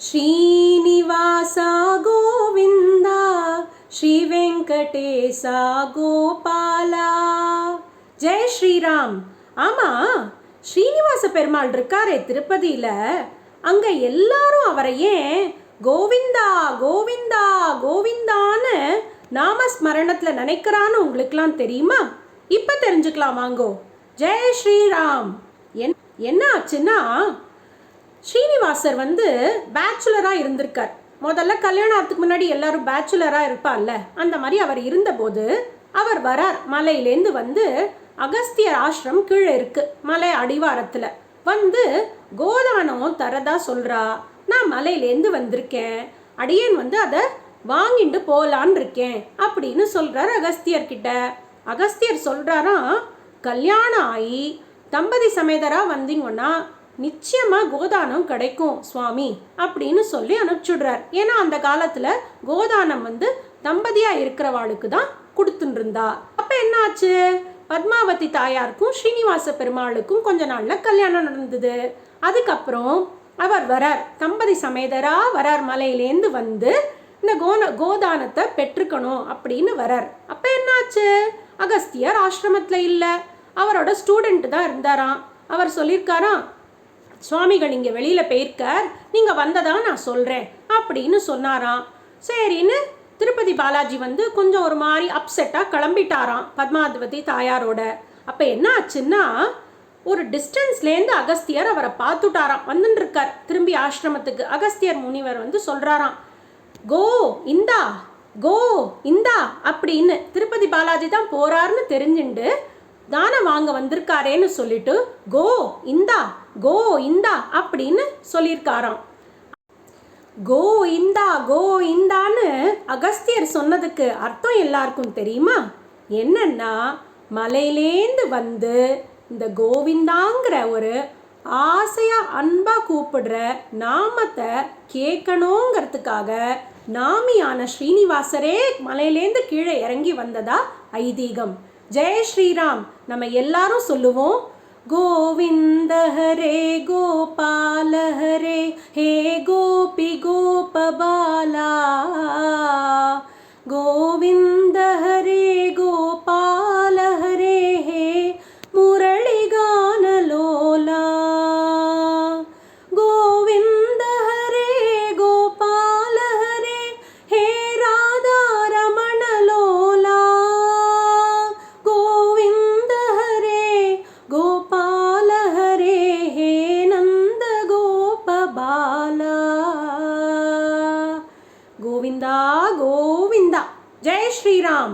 ಶ್ರೀನಿವಾಸ ಗೋವಿಂದ ಶ್ರೀ ವೆಂಕಟೇಶ ಗೋಪಾಲ ஜெய் ஸ்ரீராம் ஆமா ஸ்ரீனிவாச பெருமாள் இருக்காரே திருப்பதியில அங்க எல்லாரும் அவரை ஏன் கோவிந்தா கோவிந்தா கோவிந்தான்னு நாமஸ்மரணத்துல நினைக்கிறான்னு உங்களுக்குலாம் தெரியுமா இப்ப தெரிஞ்சுக்கலாம் வாங்கோ ஜெய் ஸ்ரீராம் என் என்ன ஆச்சுன்னா ஸ்ரீனிவாசர் வந்து பேச்சுலராக இருந்திருக்கார். முதல்ல கல்யாணத்துக்கு முன்னாடி எல்லாரும் பேச்சுலராக இருப்பார்ல. அந்த மாதிரி அவர் இருந்தபோது அவர் வரார். மலையிலேருந்து வந்து அகஸ்தியர் ஆசிரம் கீழே இருக்கு. மலை அடிவாரத்தில். வந்து கோதானம் தரதா சொல்கிறா நான் மலையிலேருந்து வந்திருக்கேன். அடியேன் வந்து அதை வாங்கிட்டு போகலான் இருக்கேன் அப்படின்னு சொல்கிறார் அகஸ்தியர்கிட்ட அகஸ்தியர் சொல்கிறாராம் கல்யாணம் ஆகி தம்பதி சமேதரா வந்தீங்கன்னா நிச்சயமாக கோதானம் கிடைக்கும் சுவாமி அப்படின்னு சொல்லி அனுப்பிச்சுடுறார். ஏன்னா அந்த காலத்தில் கோதானம் வந்து தம்பதியாக இருக்கிறவாளுக்கு தான் கொடுத்துருந்தா அப்போ என்னாச்சு? என்ன ஆச்சு பத்மாவதி தாயாருக்கும் ஸ்ரீனிவாச பெருமாளுக்கும் கொஞ்ச நாளில் கல்யாணம் நடந்தது. அதுக்கப்புறம் அவர் வரார். தம்பதி சமேதரா வரார் மலையிலேந்து வந்து இந்த கோன கோதானத்தை பெற்றுக்கணும் அப்படின்னு வரார். அப்போ என்னாச்சு? அகஸ்தியர் ஆசிரமத்தில் இல்லை. அவரோட ஸ்டூடெண்ட் தான் இருந்தாராம். அவர் சொல்லியிருக்காராம் சுவாமிகள் இங்கே வெளியில் போயிருக்கார் நீங்கள் வந்ததா நான் சொல்கிறேன் அப்படின்னு சொன்னாராம். சரின்னு திருப்பதி பாலாஜி வந்து கொஞ்சம் ஒரு மாதிரி அப்செட்டாக கிளம்பிட்டாராம் பத்மாதிபதி தாயாரோட. அப்போ என்ன ஆச்சுன்னா ஒரு டிஸ்டன்ஸ்லேருந்து அகஸ்தியர் அவரை பார்த்துட்டாராம் வந்துட்டுருக்கார் திரும்பி ஆசிரமத்துக்கு அகஸ்தியர் முனிவர் வந்து சொல்கிறாராம் கோ இந்தா கோ இந்தா அப்படின்னு திருப்பதி பாலாஜி தான் போறாருன்னு தெரிஞ்சுண்டு தானம் வாங்க வந்திருக்காரேன்னு சொல்லிட்டு கோ இந்தா கோ இந்தா அப்படின்னு சொல்லியிருக்காராம். கோ இந்தா கோ இந்தான்னு அகஸ்தியர் சொன்னதுக்கு அர்த்தம் எல்லாருக்கும் தெரியுமா? என்னன்னா மலையிலேந்து வந்து இந்த கோவிந்தாங்கிற ஒரு ஆசையாக அன்பா கூப்பிடுற நாமத்தை கேட்கணுங்கிறதுக்காக நாமியான ஸ்ரீனிவாசரே மலையிலேந்து கீழே இறங்கி வந்ததா ஐதீகம். ஜெய ஸ்ரீராம். நம்ம எல்லாரும் சொல்லுவோம் கோவிந்த ஹரே கோபால ஹரே ஹே கோபி கோபபாலா கோவிந்தா கோவிந்தா ஜெய் ஸ்ரீராம்